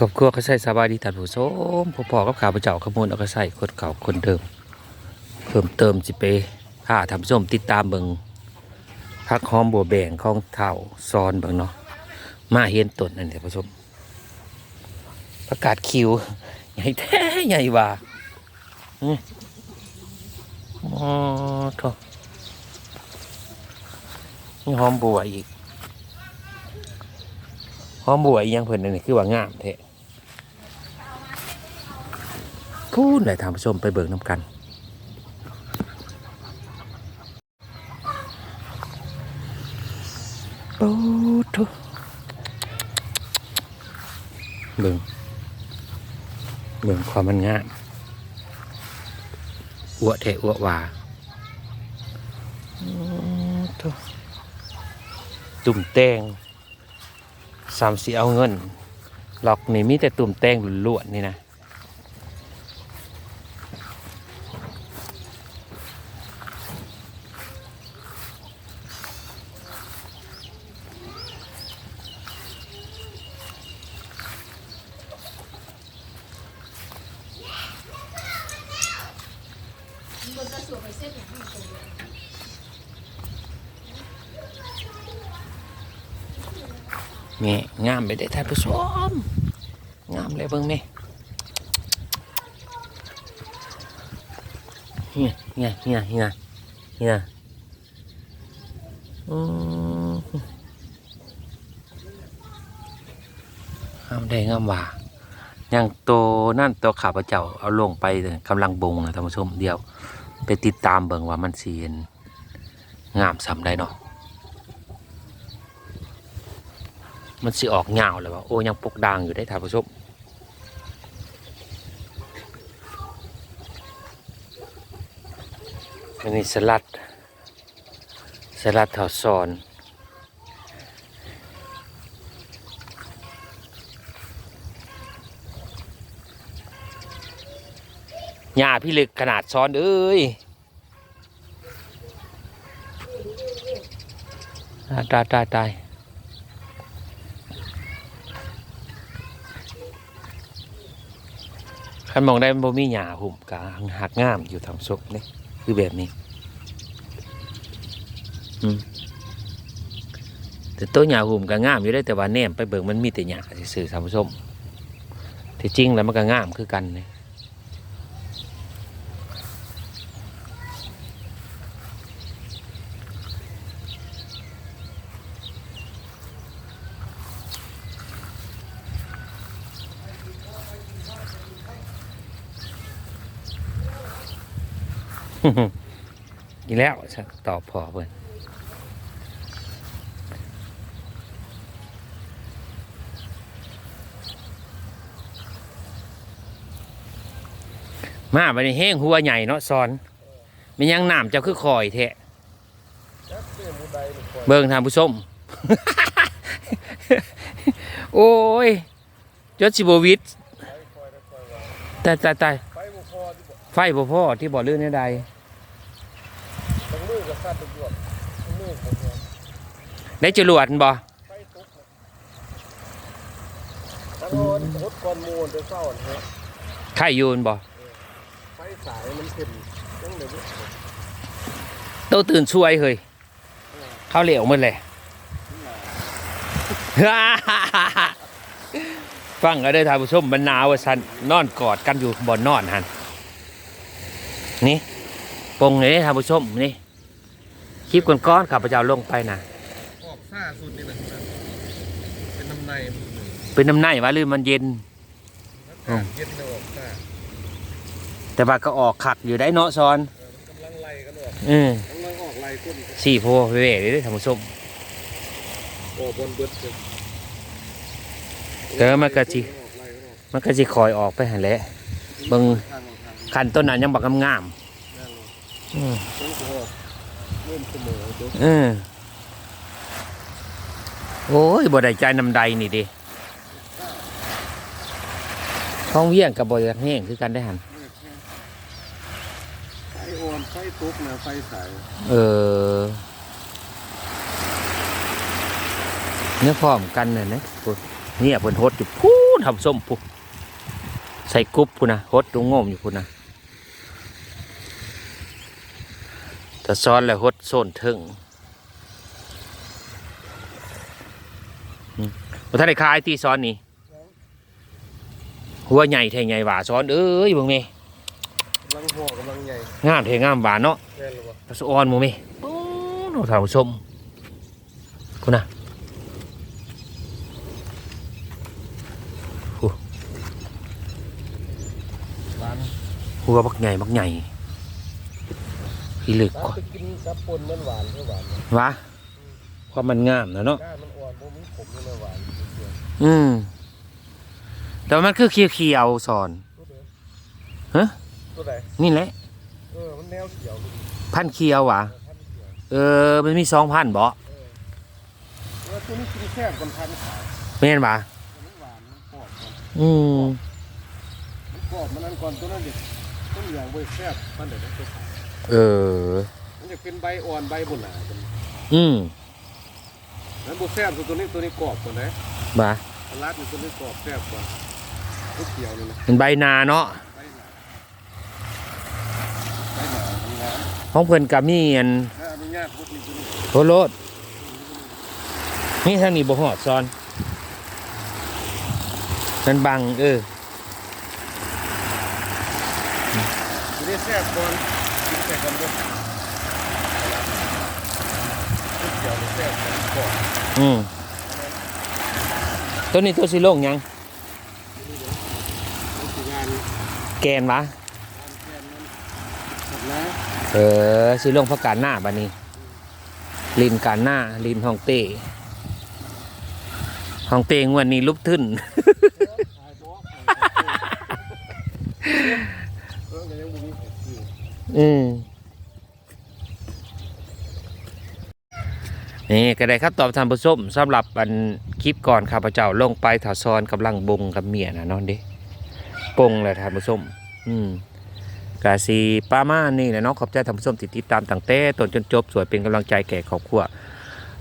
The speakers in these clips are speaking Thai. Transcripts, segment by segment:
ครอบครัวก็ใส่สบายดีท่านผู้ชมพ่อพ่อกับข้าพเจ้าขโมยเอาก็ใส่คนเก่าคนเดิม เพิ่มเติมสิไปถ้าท่านผู้ชมติดตามเบิ่งพักหอมบัวแบ่งของเท่าซอนเบิ่งเนาะมาเห็นต้นนั่นท่านผู้ชมประกาศคิว ใหญ่แท้ใหญ่ว่าอืมอ๋อโถนี่หอมบัวอีกหอมบัวอีหยังเพิ่นนั่นนี่คือว่างามแท้ พูดเลยท่านผู้ชมไปเบิ่งน้ำกัน โอ้ทุเบิ่งเบิ่งความมันงามอ้วเทะอ้วหวาโอ้ทุตุ่มแตงสามสีเอาเงินหลอกนี่มีแต่ตุ่มแตงล้วนๆนี่นะ นี่งามไปได้ท่านผู้ชมงามเลยเบิ่งนี่เฮียเฮียเฮียเฮียเฮียอืมงามได้งามว่าอย่างโตนั่นตัวข้าพเจ้าเอาลงไปกำลังบงนะท่านผู้ชมเดียว ไปติดตามเบิ่งว่ามันเสีเห็นงามสำได้เนาะ มันสิออกเงาเลยว่าโอ้ยังปกดังอยู่ได้ท่านผู้ชมอันนี้สลัด สลัดถอดซอนหญ้าพี่ลึกขนาดซ้อนเอ้ยตายตายตายตาย คันมองได้มันบ่มีหญ้าหุ่มกลางหักงามอยู่ทางศพนี่คือแบบนี้อืมแต่ตัวหญ้าหุ่มก็งามอยู่ได้แต่ว่าแนมไปเบิ่งมันมีแต่หญ้าซื่อๆทางส้มที่จริงแล้วมันก็งามคือกันนี่ อีกแล้วตอบพอเพิ่นมาไปในแห้งหัวใหญ่เนาะซอนมันยังน้ำเจ้าคือคอยแทะเบิ่งทานผู้ชมโอ้ยจดสิบวิทตายตายตายไฟบ่พอที่บ่ไฟบ่พ่อที่บ่อลื่นในใด ทั้งมือกับสัตว์ตำรวจทั้งมือผมเนี่ยได้จรวดบ่ไฟตกนะทั้งโอนรถก้อนมูลจะเศร้าเนาะไข่ยูนบ่ไฟสายมันขึ้นจังเลยดิโตตื่นช่วยเฮ้ยเข้าเหลวหมันเลย ฟังก็ได้อท่านผู้ชมมันหนาวว่าสันนอนกอดกันอยู่บ่อนนอนหันนี่ปงเลยท่านผู้ชมนี่ คลิปก้อนๆข้าพเจ้าลงไปนะออกซ่าสุดนี่นะเป็นน้ำในมันเลยเป็นน้ำในว่าลืมมันเย็นอากาศเย็นเลยออกซ่าแต่ว่าก็ออกขักอยู่ได้เนาะซอนเออมันกำลังไล่กันออกอืมกำลังออกไล่ก้นสี่โพเว่เลยเด้อท่านผู้ชมออกบนเบิดเลยเออมันก็สิออกไล่กันออกมันก็สิคอยออกไปหันแหละเบิ่งทางออกทางคันต้นนั้นยังบักงามแน่นอนๆอืมต้องออก เริ่มเสมอเดี๋ยวเออโอ้ยบ่ได้ใจนำใดนี่ดิท้องเวียงกับบ่อยากแห้งคือกันได้หัน ไฟอ่อนไฟตกนะไฟสายเออเนื้อพร้อมกันน่ะนะเนี่ยเพิ่นโฮดอยู่พูนทำส้มปุ๊ใส่กรุ๊บพูนะฮดลงงมอยู่พูนะ แต่ซ้อนแล้วฮดโซนถึงอืมบ่ท่านได้ขายที่ซ้อนนี่หัวใหญ่แทงใหญ่หว่าซ้อนเอ้ยเบิ่งแม่กำลังห่อกำลังใหญ่งามแทงงามหวานเนาะแน่นหรือเปล่าปลาสะออนหมูแม่โอ้เราทำส้มคุณน่ะร้านหัวบักใหญ่บักใหญ่ พี่ลึกร้านกว่าไปกินกับปนมันหวานเพื่อหวานนะวะความมันงามนะเนาะ ก้านมันอ่อนบ่มีขมเลยหวานเสียอืม แต่ว่ามันคือเขียวๆสอน ตัวเดียวฮะ ตัวไหนนี่แหละ เออมันแนวเขียวเลยพันธุ์เขียวหวะเออพันธุ์เขียวเออ มันมีสองพันบ่เออแล้วตัวนี้กินแค่บนพันธุ์ขาวแม่นบ่มันหวานมันกรอบก่อนอืม มันกรอบมันนั่นก่อนตัวนั้นเด็กต้นอย่างใบแคบมันเด็กตัวขาว เออ มันจะเป็นใบอ่อนใบบนหนาเป็นอืมนั้นบุแซ่บตัวนี้ตัวนี้กรอบกว่านะบ่าสลัดนี่ตัวนี้กรอบแซ่บกว่าลูกเขียวนี่นะเป็นใบนาเนาะใบหนาใบหนาทำงานของเพิ่นกับมีอันถ้าอนุญาตพวกนี้ตัวนี้โทรโลดนี่ทางนี้บ่ฮอดซอนมันบังเออ ตัวนี้แซ่บก่อน กินแซ่บกันด้วยลูกเขียวแซ่บก่อบอืมตัวนี้ตัวสิโลงยัง งานแกนวะงานแค่นั้นะเออสิโลงพักการหน้าบัดนี้ ลินการหน้าลินห้องเต้ห้องเต้งวันนี้ลุบทึ้นขายบ่เออก็ยังบ่มีเผ็ดอยู่ อืมนี่ก็ได้ครับตอบท่านผู้ชมสำหรับอันคลิปก่อนข้าพเจ้าลงไปถาซอนกำลังบงกับเมียนะนอนเด้ปงเลยท่านผู้ชมอืมกาสีป้าม่านี่นะน้องขอบใจท่านผู้ชมติดติดตามตั้งแต่ต้นจนจบ สวยเป็นกำลังใจแก่ครอบครัว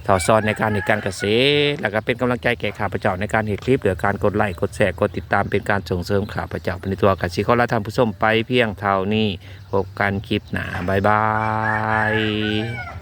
ถาซอนในการเหตุการเกษตร แล้วก็เป็นกำลังใจแก่ข้าพเจ้าในการเหตุคลิปหรือการกดไลค์กดแชร์กดติดตามเป็นการส่งเสริมข้าพเจ้าเป็นตัวกสิขอลาท่านผู้ชมไปเพียงเท่านี้พบกันคลิปหน้าบายบาย